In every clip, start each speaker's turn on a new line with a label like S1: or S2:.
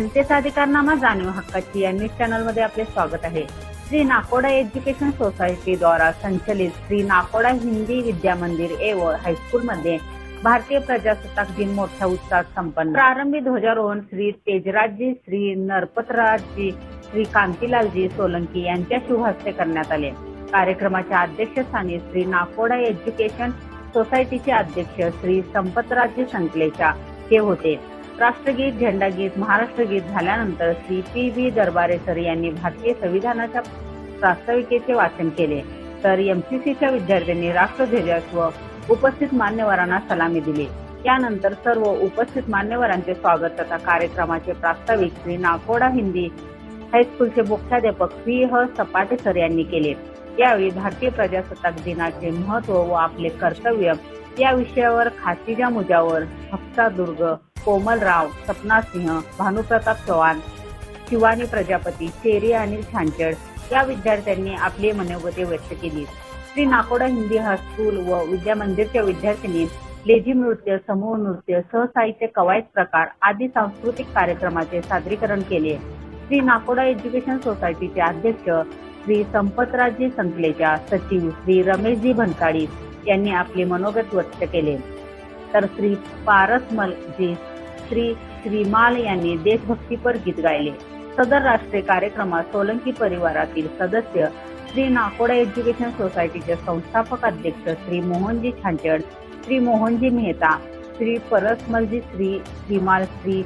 S1: जनतेचा अधिकारनामा जाणीव हक्काची या न्यूज चॅनलमध्ये आपले स्वागत आहे. श्री नाकोडा एज्युकेशन सोसायटी द्वारा संचलित श्री नाकोडा हिंदी विद्या मंदिर एव हायस्कूल मध्ये भारतीय प्रजासत्ताक दिन मोठ्या उत्साहात संपन्न. प्रारंभी ध्वजारोहण श्री तेजराजजी श्री नरपतराजजी श्री कांतीलालजी सोलंकी यांच्या शुभहस्ते करण्यात आले. कार्यक्रमाच्या अध्यक्षस्थानी श्री नाकोडा एज्युकेशन सोसायटीचे अध्यक्ष श्री संपतराजजी संकलेचा हे होते. राष्ट्रगीत झेंडागीत महाराष्ट्र गीत झाल्यानंतर Shri P V Darbare sir यांनी भारतीय संविधानाच्या प्रास्ताविकेचे वाचन केले. तर एमसीसीच्या विद्यार्थ्यांनी राष्ट्रध्वजास व उपस्थित मान्यवरांना सलामी दिली. त्यानंतर सर्व उपस्थित मान्यवरांचे स्वागत तथा कार्यक्रमाचे प्रास्ताविक श्री नाकोडा हिंदी हायस्कूलचे मुख्याध्यापक व्ही ह सपाटे सर यांनी केले. यावेळी भारतीय प्रजासत्ताक दिनाचे महत्त्व व आपले कर्तव्य या विषयावर खासीजा मुजावर हफ्ता दुर्ग कोमलराव सपना सिंह भानुप्रताप चव्हाण शिवानी प्रजापती चेरी अनिल छांचड या विद्यार्थ्यांनी आपली मनोगते व्यक्त केली. श्री नाकोडा हिंदी हायस्कूल व विद्या मंदिरच्या विद्यार्थ्यांनी लेझी नृत्य समूह नृत्य सहसाहित्य कवायत प्रकार आदी सांस्कृतिक कार्यक्रमाचे सादरीकरण केले. श्री नाकोडा एज्युकेशन सोसायटीचे अध्यक्ष श्री संपतराजजी संकलेच्या सचिव श्री रमेशजी भनकाळी यांनी आपले मनोगत व्यक्त केले. तर श्री पारसमलजी श्री श्रीमाल यांनी देशभक्तीपर गीत गायले. सदर राष्ट्रीय कार्यक्रमात सोलंकी परिवारातील सदस्य श्री नाकोडा एज्युकेशन सोसायटीचे संस्थापक अध्यक्ष श्री मोहनजी छांचड श्री मोहनजी मेहता श्री परसमलजी श्री श्रीमाल श्री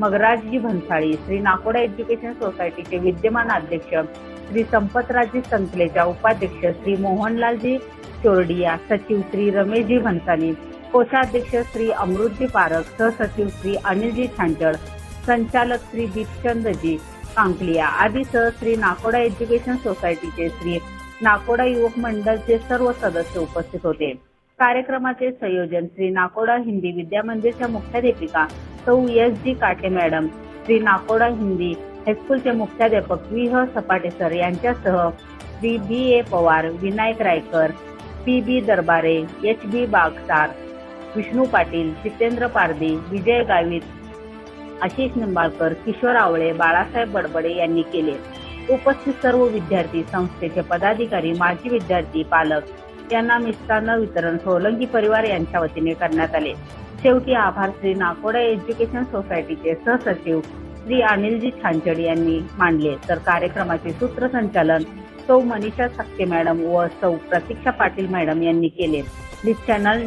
S1: मगराजजी भन्साळी श्री नाकोडा एज्युकेशन सोसायटीचे विद्यमान अध्यक्ष श्री संपतराजी संकलेच्या उपाध्यक्ष श्री मोहनलालजी चोरडिया सचिव श्री रमेशजी भन्साळी कोषाध्यक्ष श्री अमृतजी पारक सहसचिव श्री अनिलजी छांचड संचालक श्री दीपचंदजी कांकलिया आदी सह श्री नाकोडा एज्युकेशन सोसायटीचे श्री नाकोडा युवक मंडळचे सर्व सदस्य उपस्थित होते. कार्यक्रमाचे संयोजन श्री नाकोडा हिंदी विद्या मंदिरच्या मुख्याध्यापिका सौ S G Kate madam Shri Nakoda Hindi हायस्कूलचे मुख्याध्यापक व्ही ह सपाटे सर यांच्यासह Shri B A Pawar Vinayak Raikar P B Darbare H B Bagsar Vishnu Patil Jitendra Pardi Vijay Gavit Ashish Nimbalkar Kishor Awale Balasaheb Badbade यांनी केले. उपस्थित सर्व विद्यार्थी संस्थेचे पदाधिकारी माजी विद्यार्थी पालक यांना मिष्टान्न वितरण सोलंकी परिवार यांच्या वतीने करण्यात आले. शेवटी आभार श्री नाकोडा एज्युकेशन सोसायटीचे सहसचिव श्री अनिलजी छांचड यांनी मांडले तर कार्यक्रमाचे सूत्रसंचालन सौ मनीषा सक्के मॅडम व सौ प्रतीक्षा पाटील मॅडम यांनी केले. दिस चॅनल